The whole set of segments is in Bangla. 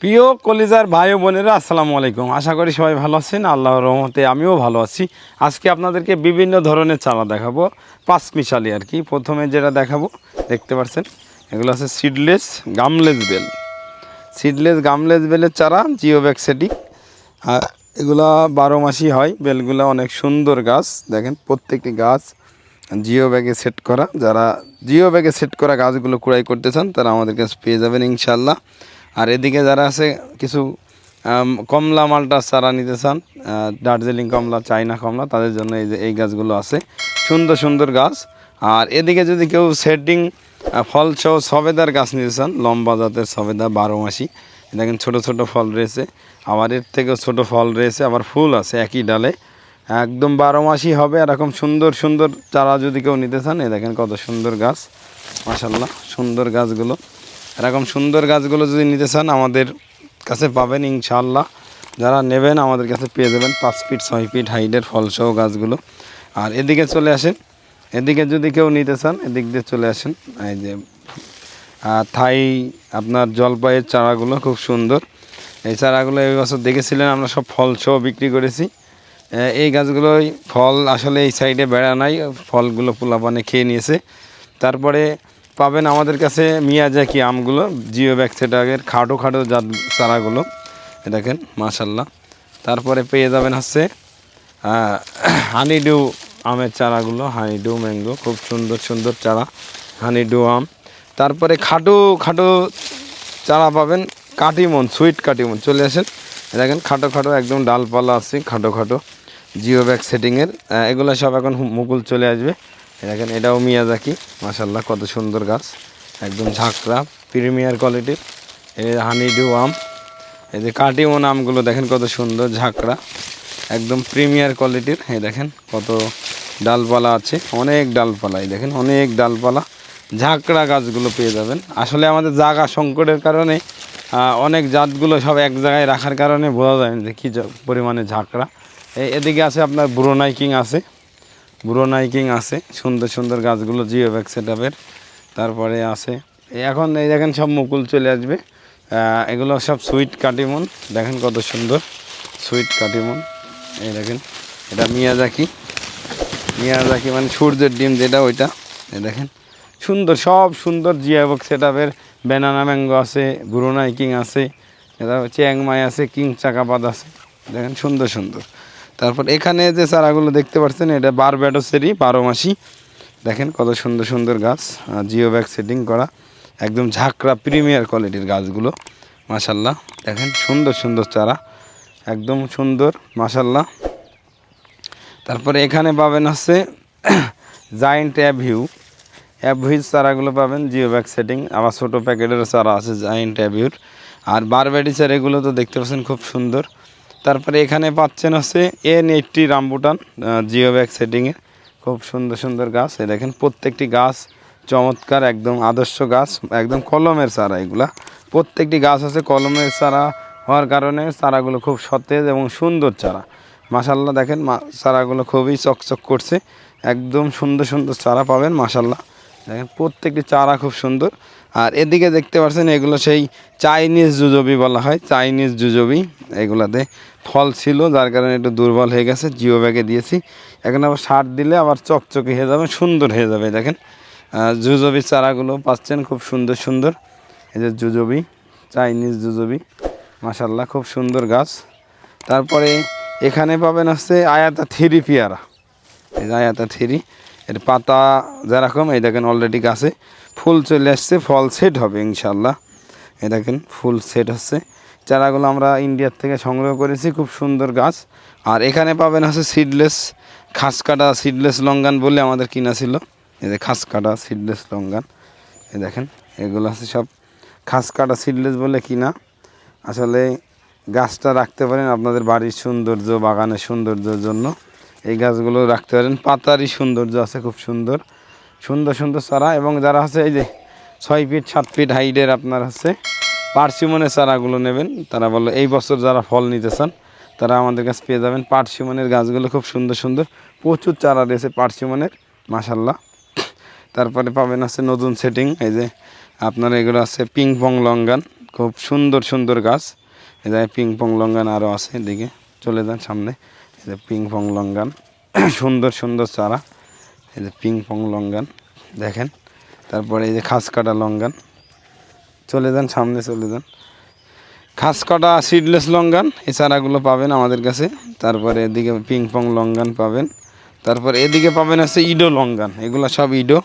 প্রিয় কলিজার ভাই বোনেরা, আসসালামু আলাইকুম। আশা করি সবাই ভালো আছেন। আল্লাহর রহমতে আমিও ভালো আছি। আজকে আপনাদেরকে বিভিন্ন ধরনের চারা দেখাবো। পাঁচ মিশালি আর কি। প্রথমে যেটা দেখাবো, দেখতে পাচ্ছেন এগুলো আছে সিডলেস গামলেস বেল সিডলেস গামলেস বেলের চারা জিও ব্যাকসেটিক আর এগুলা বারো মাসই হয়। বেলগুলো অনেক সুন্দর গাছ। দেখেন, প্রত্যেকটি গাছ জিও ব্যাগে সেট করা। যারা জিও ব্যাগে সেট করা গাছগুলো কুড়াই করতে চান, তারা আমাদের কাছে পেয়ে যাবেন ইনশাল্লাহ আর এদিকে যারা আছে, কিছু কমলা মালটা চারা নিতে চান দার্জিলিং কমলা চাইনা কমলা, তাদের জন্য এই যে, এই গাছগুলো আছে। সুন্দর সুন্দর গাছ। আর এদিকে যদি কেউ সেটিং ফল সহ সবেদার গাছ নিতে চান, লম্বা জাতের সবেদা, বারো মাসি, দেখেন ছোট ছোট ফল রয়েছে। আবার এর থেকেও ছোট ফল রয়েছে, আবার ফুল আছে একই ডালে। একদম বারো মাসই হবে, এরকম সুন্দর সুন্দর চারা যদি কেউ নিতে চান এ দেখেন কত সুন্দর গাছ। মাসাল্লাহ সুন্দর গাছগুলো। এরকম সুন্দর গাছগুলো যদি নিতে চান, আমাদের কাছে পাবেন ইনশাল্লাহ যারা নেবেন, আমাদের কাছে পেয়ে যাবেন পাঁচ ফিট, ছয় ফিট হাইটের ফলসহ গাছগুলো। আর এদিকে চলে আসেন। এদিকে যদি কেউ নিতে চান, এদিক দিয়ে চলে আসেন। এই যে থাই, আপনার জলপাইয়ের চারাগুলো খুব সুন্দর। এই চারাগুলো এই বছর দেখেছিলেন, আমরা সব ফল সহ বিক্রি করেছি। এই গাছগুলোই ফল আসলে এই সাইডে বেড়া নাই, ফলগুলো পোলাপানে খেয়ে নিয়েছে। তারপরে পাবেন আমাদের কাছে মিয়াজাকি আমগুলো, জিও ব্যাকসেটাগের খাটো খাটো জাত চারাগুলো দেখেন মাশাল্লাহ তারপরে পেয়ে যাবেন হচ্ছে হানিডু আমের চারাগুলো, হানিডু ম্যাঙ্গো, খুব সুন্দর সুন্দর চারা, হানিডু আম। তারপরে খাটো খাটো চারা পাবেন, কাটিমন, সুইট কাটিমন, চলে আসেন। দেখেন, খাটো খাটো একদম ডালপালা আছে, খাটো খাটো জিও ব্যাগ সেটিংয়ের এগুলো সব এখন মুকুল চলে আসবে। দেখেন, এটাও মিয়াজাকি। মাসাল্লাহ কত সুন্দর গাছ। একদম ঝাঁকড়া, প্রিমিয়ার কোয়ালিটির এই হানিডু আম, এই যে কাটিমন আমগুলো দেখেন কত সুন্দর, ঝাঁকড়া। একদম প্রিমিয়ার কোয়ালিটির। এই দেখেন, কত ডালপালা আছে। অনেক ডালপালা, এই দেখেন, অনেক ডালপালা। ঝাঁকড়া গাছগুলো পেয়ে যাবেন। আসলে আমাদের জাগা সংকটের কারণে অনেক জাতগুলো সব এক জায়গায় রাখার কারণে বোঝা যায় না যে কী পরিমাণে ঝাঁকড়া। এদিকে আছে আপনার ব্রোনাইকিং আছে। ব্রোনাইকিং আছে, সুন্দর সুন্দর গাছগুলো জিও ব্যাগ সেটআপের তারপরে আছে, এখন এই দেখেন সব মুকুল চলে আসবে। এগুলো সব সুইট কাটিমন, দেখেন কত সুন্দর সুইট কাটিমন। এই দেখেন, এটা মিয়াজাকি। মিয়াজাকি মানে সূর্যের ডিম যেটা ওইটা। এই দেখেন, সুন্দর, সব সুন্দর জিয়াবক সেটআপের ব্যানানা ম্যাঙ্গো আছে ব্রুনাই কিং আছে, এটা চ্যাংমাই আছে কিং চাকাপাত আছে। দেখেন, সুন্দর সুন্দর। তারপর এখানে যে চারাগুলো দেখতে পাচ্ছেন, এটা বারব্যাডোসেরই বারো মাসি। দেখেন কত সুন্দর সুন্দর গাছ জিও ব্যাগ সেটিং করা, একদম ঝাঁকড়া প্রিমিয়ার কোয়ালিটির গাছগুলো মাসাল্লাহ দেখেন সুন্দর সুন্দর চারা, একদম সুন্দর মাসাল্লাহ তারপরে এখানে পাবেন হচ্ছে জায়েন্ট অ্যাভিউ অ্যাভিউর চারাগুলো পাবেন জিও ব্যাগ সেটিং। আবার ছোটো প্যাকেটেরও চারা আছে জায়েন্ট অ্যাভিউর আর বারবেডি চারা এগুলো তো দেখতে পাচ্ছেন খুব সুন্দর। তারপরে এখানে পাচ্ছেন হচ্ছে N eighty rambutan geo bag সেটিংয়ে খুব সুন্দর সুন্দর গাছ। এই দেখেন, প্রত্যেকটি গাছ চমৎকার, একদম আদর্শ গাছ, একদম কলমের চারা এগুলা। প্রত্যেকটি গাছ আছে কলমের চারা হওয়ার কারণে চারাগুলো খুব সতেজ এবং সুন্দর চারা। মাশাল্লাহ দেখেন চারাগুলো খুবই চকচক করছে। একদম সুন্দর সুন্দর চারা পাবেন মাশাল্লাহ দেখেন, প্রত্যেকটি চারা খুব সুন্দর। আর এদিকে দেখতে পাচ্ছেন, এগুলো সেই চাইনিজ জুজবি বলা হয়, চাইনিজ জুজবি। এগুলাতে ফল ছিল, যার কারণে একটু দুর্বল হয়ে গেছে, জিও ব্যাগে দিয়েছি। এখন আবার সার দিলে আবার চকচকে হয়ে যাবে, সুন্দর হয়ে যাবে, দেখেন। জুজবি চারাগুলো পাচ্ছেন খুব সুন্দর সুন্দর। এই যে জুজবি, চাইনিজ জুজবি মাশাল্লাহ খুব সুন্দর গাছ। তারপরে এখানে পাবেন হচ্ছে আয়াতা থ্রি পেয়ারা। এই যে আয়াতা থ্রি এর পাতা যেরকম, এই দেখেন অলরেডি গাছে ফুল চলে আসছে, ফল সেট হবে ইনশাল্লাহ এই দেখেন ফুল সেট হচ্ছে। চারাগুলো আমরা ইন্ডিয়ার থেকে সংগ্রহ করেছি, খুব সুন্দর গাছ। আর এখানে পাবেন হচ্ছে সিডলেস খাস কাটা সিডলেস লঙ্গান বলে আমাদের কিনা ছিল। এই যে খাস কাটা সিডলেস লঙ্গান। এই দেখেন, এগুলো আছে সব খাস কাটা সিডলেস বলে কিনা। আসলে গাছটা রাখতে পারেন আপনাদের বাড়ির সৌন্দর্য, বাগানের সৌন্দর্যের জন্য। এই গাছগুলো রাখতে পারেন। পাতারই সৌন্দর্য আছে, খুব সুন্দর। সুন্দর সুন্দর চারা এবং যারা আছে, এই যে ছয় ফিট সাত ফিট হাইটের আপনার হচ্ছে পার্সিমনের চারাগুলো নেবেন। তারা বলো এই বছর যারা ফল নিতে চান, তারা আমাদের কাছে পেয়ে যাবেন পার্সিমনের গাছগুলো খুব সুন্দর সুন্দর। প্রচুর চারা রয়েছে পার্সিমনের মাসাল্লাহ তারপরে পাবেন আছে নতুন সেটিং এই যে আপনার এগুলো আছে পিং পং লঙ্গান খুব সুন্দর সুন্দর গাছ। এদিকে পিং পং লঙ্গান আরও আছে, এদিকে চলে যান সামনে। এই যে পিং পং লঙ্গান সুন্দর সুন্দর চারা। এই যে পিং পং লঙ্গান দেখেন। তারপরে এই যে খাস কাটা লঙ্গান চলে যান, সামনে চলে যান। খাস কাটা সিডলেস লঙ্গান এই চারাগুলো পাবেন আমাদের কাছে। তারপরে এদিকে পিং পং লঙ্গান পাবেন। তারপর এদিকে পাবেন হচ্ছে ইডো লঙ্গান এগুলো সব ইডো।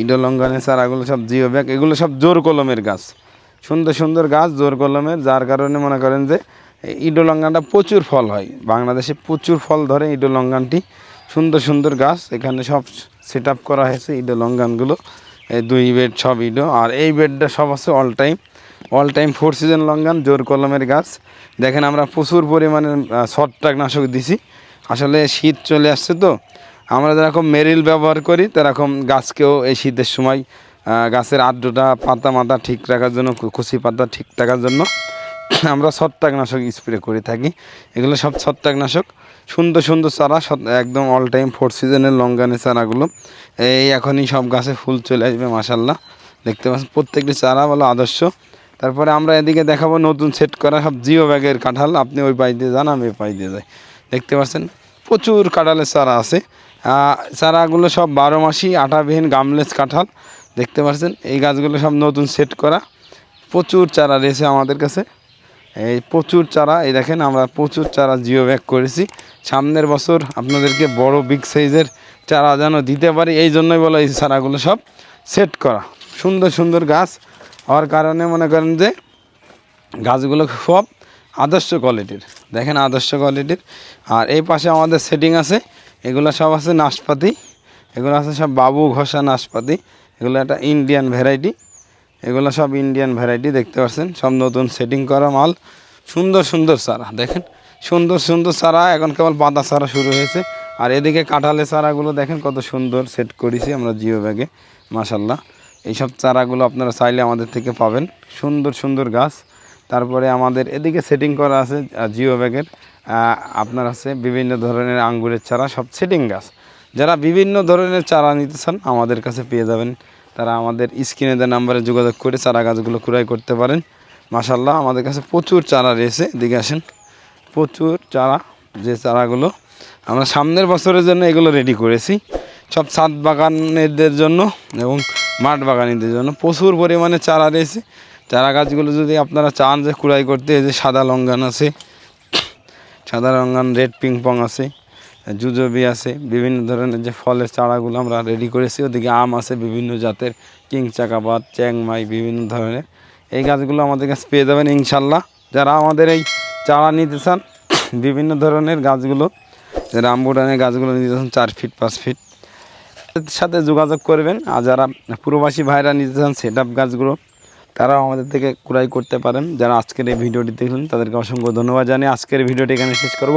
ইডো লঙ্গানের চারাগুলো সব জিও ব্যাগ এগুলো সব জোর কলমের গাছ। সুন্দর সুন্দর গাছ জোর কলমের, যার কারণে মনে করেন যে ইডো লঙ্গানটা প্রচুর ফল হয়। বাংলাদেশে প্রচুর ফল ধরে ইডো লঙ্গানটি সুন্দর সুন্দর গাছ। এখানে সব সেট আপ করা হয়েছে ইডো লঙ্গানগুলো এই দুই বেড সব ইডো। আর এই বেডটা সব আছে all time. All time four season longan, জোর কলমের গাছ। দেখেন আমরা প্রচুর পরিমাণে ছত্রাকনাশক দিছি। আসলে শীত চলে আসছে তো। আমরা যেরকম মেরিল ব্যবহার করি, তেরকম গাছকেও এই শীতের সময় গাছের আর্দ্রতা, পাতা মাতা ঠিক রাখার জন্য কুচি পাতা ঠিক রাখার জন্য আমরা ছত্রাকনাশক স্প্রে করে থাকি। এগুলো সব ছত্রাকনাশক। সুন্দর সুন্দর চারা একদম অল টাইম ফোর সিজনের লঙ্গানের চারাগুলো। এই এখনই সব গাছে ফুল চলে আসবে মাসাল্লাহ দেখতে পাচ্ছেন, প্রত্যেকটি চারা বলো আদর্শ। তারপরে আমরা এদিকে দেখাবো নতুন সেট করা সব জিও ব্যাগের কাঁঠাল। আপনি ওই পাই দিয়ে যান, আমি ওই পাই দিয়ে যাই। দেখতে পাচ্ছেন, প্রচুর কাঁঠালের চারা আছে। চারাগুলো সব বারো মাসি আটাবিহীন গামলেস কাঁঠাল। দেখতে পাচ্ছেন, এই গাছগুলো সব নতুন সেট করা। প্রচুর চারা রয়েছে আমাদের কাছে। এই প্রচুর চারা, এই দেখেন আমরা প্রচুর চারা জিও ব্যাগ করেছি। সামনের বছর আপনাদেরকে বড় বিগ সাইজের চারা যেন দিতে পারি, এই জন্যই বলো এই চারাগুলো সব সেট করা। সুন্দর সুন্দর গাছ। হওয়ার কারণে মনে করেন যে গাছগুলো সব আদর্শ কোয়ালিটির দেখেন আদর্শ কোয়ালিটির আর এই পাশে আমাদের সেটিং আছে, এগুলো সব আছে নাশপাতি, এগুলো আছে সব বাবু ঘষা নাশপাতি, এগুলো একটা ইন্ডিয়ান ভ্যারাইটি এগুলো সব ইন্ডিয়ান ভ্যারাইটি দেখতে পাচ্ছেন সব নতুন সেটিং করা মাল। সুন্দর সুন্দর চারা, দেখেন? সুন্দর সুন্দর চারা, এখন কেবল পাতা চারা শুরু হয়েছে। আর এদিকে কাঁঠালের চারাগুলো দেখেন কত সুন্দর সেট করেছি আমরা জিও ব্যাগে মাসাল্লাহ এইসব চারাগুলো আপনারা চাইলে আমাদের থেকে পাবেন। সুন্দর সুন্দর গাছ। তারপরে আমাদের এদিকে সেটিং করা আছে জিও ব্যাগের। আপনার আছে বিভিন্ন ধরনের আঙ্গুরের চারা, সব সেটিং গাছ। যারা বিভিন্ন ধরনের চারা নিতে চান, আমাদের কাছে পেয়ে যাবেন। তারা আমাদের স্ক্রিনে দেওয়া নাম্বারে যোগাযোগ করে চারা গাছগুলো ক্রয় করতে পারেন। মাসাল্লাহ আমাদের কাছে প্রচুর চারা রয়েছে, এদিকে আসেন। প্রচুর চারা, যে চারাগুলো আমরা সামনের বছরের জন্য এগুলো রেডি করেছি। সব ছাদ বাগানেদের জন্য এবং মাঠ বাগানিদের জন্য প্রচুর পরিমাণে চারা রয়েছে। চারা গাছগুলো যদি আপনারা চান যে কুড়াই করতে, এই যে সাদা লঙ্গান আছে, সাদা লঙ্গান রেড পিং পং আছে জুজবি আছে, বিভিন্ন ধরনের যে ফলের চারাগুলো আমরা রেডি করেছি, ওদিকে আম আছে বিভিন্ন জাতের, কিং চাকাপাত চ্যাংমাই, বিভিন্ন ধরনের। এই গাছগুলো আমাদের কাছে পেয়ে যাবেন ইনশাল্লাহ। যারা আমাদের এই চারা নিতে চান, বিভিন্ন ধরনের গাছগুলো রামবুটানের গাছগুলো নিতে চান, চার ফিট পাঁচ ফিট সাথে যোগাযোগ করবেন। আর যারা প্রবাসী ভাইরা নিতে চান সেট আপ গাছগুলো, তারাও আমাদের থেকে ক্রয় করতে পারেন। যারা আজকের এই ভিডিওটি দেখলেন, তাদেরকে অসংখ্য ধন্যবাদ জানিয়ে আজকের ভিডিওটি এখানে শেষ করব।